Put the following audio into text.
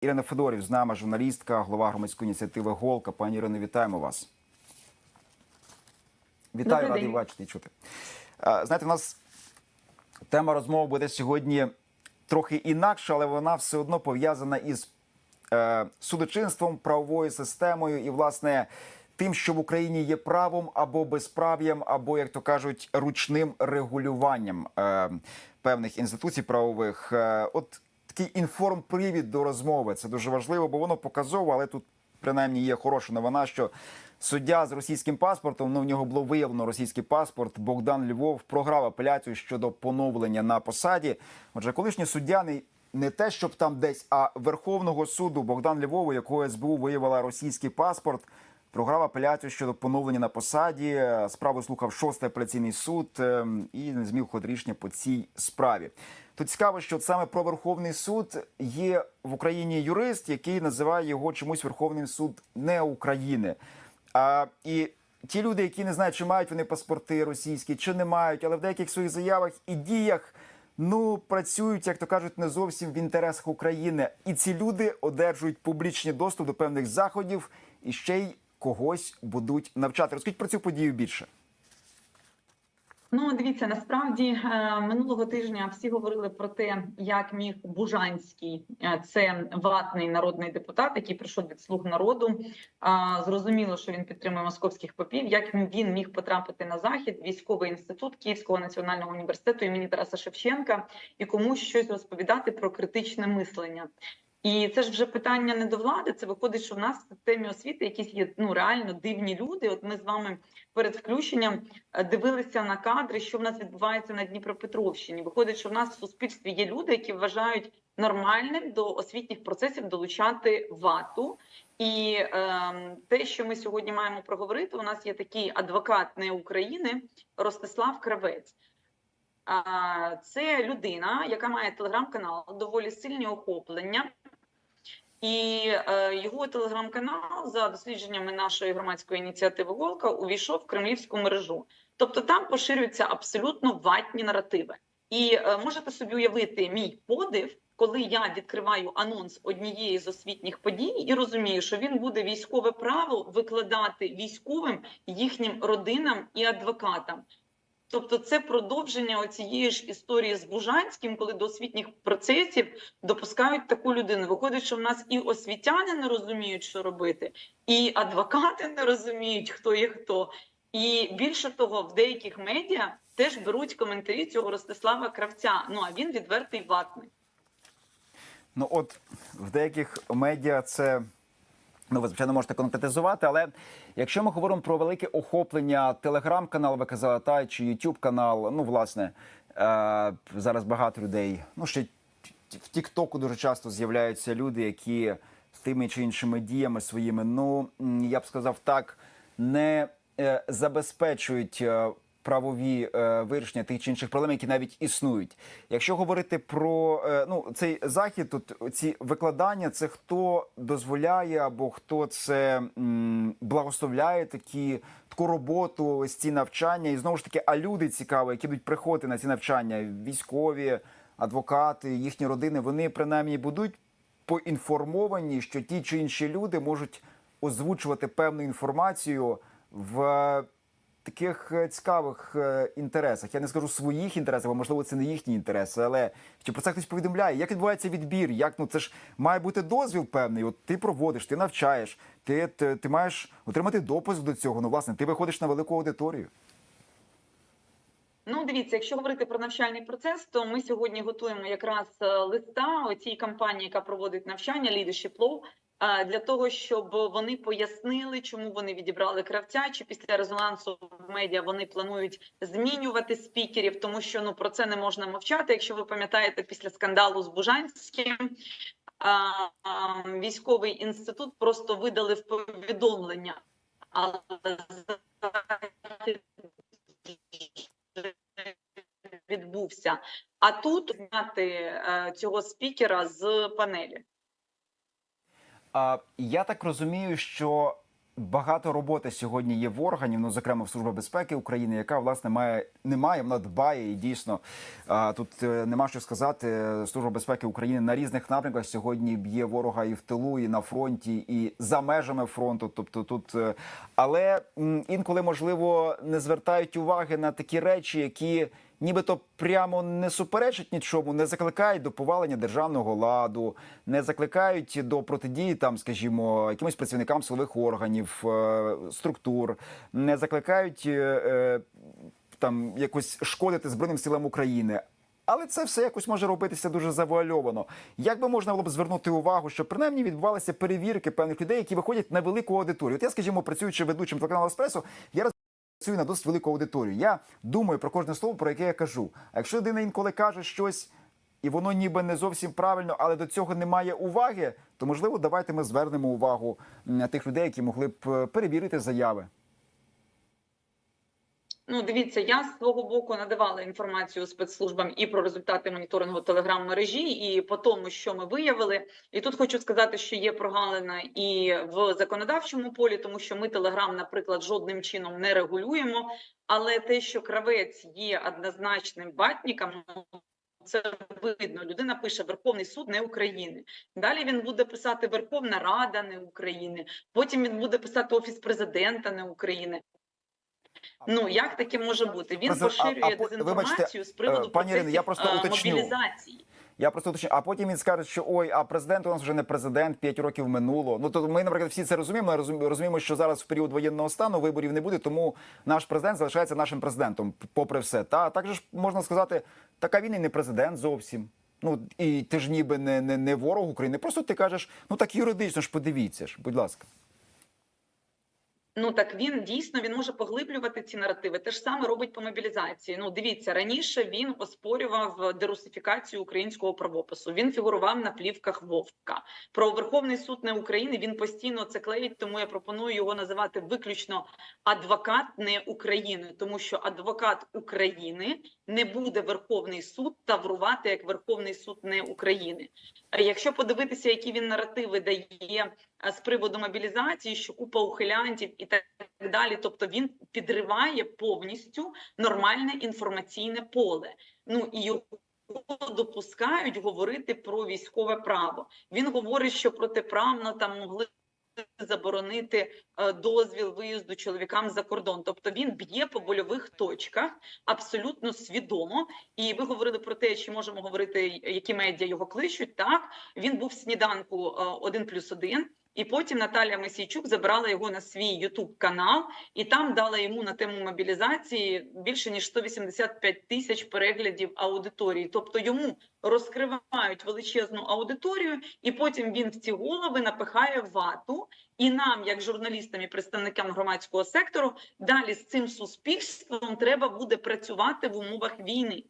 Ірина Федорів з нами, журналістка, голова громадської ініціативи Голка. Пані Ірино, вітаємо вас. Вітаю, радий бачити і чути. Е, Знаєте, у нас тема розмови буде сьогодні трохи інакша, але вона все одно пов'язана із е, судочинством, правовою системою і, власне, тим, що в Україні є правом або безправ'ям, або, як то кажуть, ручним регулюванням е, певних інституцій правових. От такий інформпривід до розмови. Це дуже важливо, бо воно показово, але тут принаймні є хороша новина, що суддя з російським паспортом, ну в нього було виявлено російський паспорт. Богдан Львов програв апеляцію щодо поновлення на посаді. Отже, колишній суддя не, не те, щоб там десь, а Верховного суду Богдан Львов, якого СБУ виявила російський паспорт. Програв апеляцію щодо поновлення на посаді. Справу слухав шостий апеляційний суд ем, і не зміг ухвалити рішення по цій справі. Тут цікаво, що саме про Верховний суд є в Україні юрист, який називає його чомусь Верховний суд не України. А, і ті люди, які не знають, чи мають вони паспорти російські, чи не мають, але в деяких своїх заявах і діях ну працюють, як то кажуть, не зовсім в інтересах України. І ці люди одержують публічний доступ до певних заходів і ще й когось будуть навчати. Розкажіть про цю подію більше. Ну, дивіться, насправді е, минулого тижня всі говорили про те, як міг Бужанський, е, це ватний народний депутат, який прийшов від слуг народу. Зрозуміло, що він підтримує московських попів. Як він міг потрапити на захід, військовий інститут Київського національного університету імені Тараса Шевченка і комусь щось розповідати про критичне мислення. І це ж вже питання не до влади. Це виходить, що в нас в системі освіти якісь є ну реально дивні люди. От ми з вами перед включенням е, дивилися на кадри, що в нас відбувається на Дніпропетровщині. Виходить, що в нас в суспільстві є люди, які вважають нормальним до освітніх процесів долучати вату. І е, те, що ми сьогодні маємо проговорити, у нас є такий адвокат не України Ростислав Кравець. Це людина, яка має телеграм-канал, доволі сильні охоплення. І е, його телеграм-канал, за дослідженнями нашої громадської ініціативи Голка, увійшов в кремлівську мережу. Тобто там поширюються абсолютно ватні наративи. І е, можете собі уявити мій подив, коли я відкриваю анонс однієї з освітніх подій і розумію, що він буде військове право викладати військовим, їхнім родинам і адвокатам. Тобто, це продовження цієї ж історії з Бужанським, коли до освітніх процесів допускають таку людину. Виходить, що в нас і освітяни не розуміють, що робити, і адвокати не розуміють, хто є хто. І більше того, в деяких медіа теж беруть коментарі цього Ростислава Кравця. Ну а він відвертий ватний. Ну от в деяких медіа це. Ну, ви звичайно можете конкретизувати, але якщо ми говоримо про велике охоплення телеграм-канал, ви казали, та чи Ютуб канал, ну власне е, зараз багато людей. Ну ще в Тіктоку дуже часто з'являються люди, які з тими чи іншими діями своїми, ну я б сказав так, не е, забезпечують. Правові е, вирішення тих чи інших проблем, які навіть існують. Якщо говорити про е, ну цей захід, тут ці викладання, це хто дозволяє або хто це м, благословляє такі таку роботу, ось ці навчання, і знову ж таки, а люди цікаві, які будуть приходити на ці навчання, військові, адвокати, їхні родини, вони принаймні будуть поінформовані, що ті чи інші люди можуть озвучувати певну інформацію в таких е, цікавих е, інтересах. Я не скажу своїх інтересах, бо можливо це не їхні інтереси, але чи про це хтось повідомляє? Як відбувається відбір? Як ну це ж має бути дозвіл певний? От ти проводиш, ти навчаєш, ти, ти, ти маєш отримати допуск до цього. Ну, власне, ти виходиш на велику аудиторію. Ну, дивіться, якщо говорити про навчальний процес, то ми сьогодні готуємо якраз е, листа оцій компанії, яка проводить навчання Leadership Law, для того, щоб вони пояснили, чому вони відібрали кравця, чи після резонансу в медіа вони планують змінювати спікерів, тому що ну про це не можна мовчати. Якщо ви пам'ятаєте, після скандалу з Бужанським. Військовий інститут просто видали в повідомлення, але відбувся. А тут зняти е, цього спікера з панелі. А я так розумію, що багато роботи сьогодні є в органів, ну зокрема в Служба безпеки України, яка власне має немає, вона дбає і дійсно тут е, нема що сказати. Служба безпеки України на різних напрямках сьогодні б'є ворога і в тилу, і на фронті, і за межами фронту. Тобто тут, е, але інколи можливо не звертають уваги на такі речі, які. Нібито прямо не суперечать нічому, не закликають до повалення державного ладу, не закликають до протидії там, скажімо, якимось працівникам силових органів, е, структур, не закликають е, е, там якось шкодити Збройним силам України. Але це все якось може робитися дуже завуальовано. Як би можна було б звернути увагу, що принаймні відбувалися перевірки певних людей, які виходять на велику аудиторію? От я, скажімо, працюючи ведучим телеканалу Еспресо, я працюю на досить велику аудиторію. Я думаю про кожне слово, про яке я кажу. А якщо людина інколи каже щось, і воно ніби не зовсім правильно, але до цього немає уваги, то можливо давайте ми звернемо увагу тих людей, які могли б е, перевірити заяви. Ну, дивіться, я з свого боку надавала інформацію спецслужбам і про результати моніторингу телеграм-мережі, і по тому, що ми виявили. І тут хочу сказати, що є прогалина і в законодавчому полі, тому що ми телеграм, наприклад, жодним чином не регулюємо. Але те, що кравець є однозначним батником, це видно. Людина пише Верховний суд не України. Далі він буде писати Верховна Рада не України. Потім він буде писати Офіс президента не України. Ну як таке може бути? Він Президент- поширює а по- дезінформацію вибачте, з приводу е, пані Ірино, я просто е, уточню. мобілізації. Я просто уточню. А потім він скаже, що ой, а президент у нас вже не президент, 5 років минуло. Ну то ми, наприклад, всі це розуміємо. Ми розуміємо, що зараз в період воєнного стану виборів не буде, тому наш президент залишається нашим президентом, попри все. Та також ж можна сказати, така він і не президент зовсім. Ну і ти ж ніби не, не, не ворог України. Просто ти кажеш, ну так юридично ж подивіться ж, будь ласка. Ну так він дійсно він може поглиблювати ці наративи. Те ж саме робить по мобілізації. Ну дивіться, раніше він оспорював дерусифікацію українського правопису. Він фігурував на плівках Вовка. Про Верховний суд не України він постійно це клеїть, тому я пропоную його називати виключно адвокат не України, тому що адвокат України не буде Верховний суд таврувати як Верховний суд не України. Якщо подивитися, які він наративи дає з приводу мобілізації, що купа ухилянтів і так далі. Тобто він підриває повністю нормальне інформаційне поле. Ну і його допускають говорити про військове право. Він говорить, що протиправно там могли. Заборонити е, дозвіл виїзду чоловікам за кордон, тобто він б'є по больових точках абсолютно свідомо. І ви говорили про те, чи можемо говорити, які медіа його кличуть. Так він був в сніданку е, один плюс один. І потім Наталія Месійчук забрала його на свій Ютуб канал, і там дала йому на тему мобілізації більше ніж 185 тисяч переглядів аудиторії. Тобто йому розкривають величезну аудиторію, і потім він в ці голови напихає вату. І нам, як журналістам і представникам громадського сектору, далі з цим суспільством треба буде працювати в умовах війни.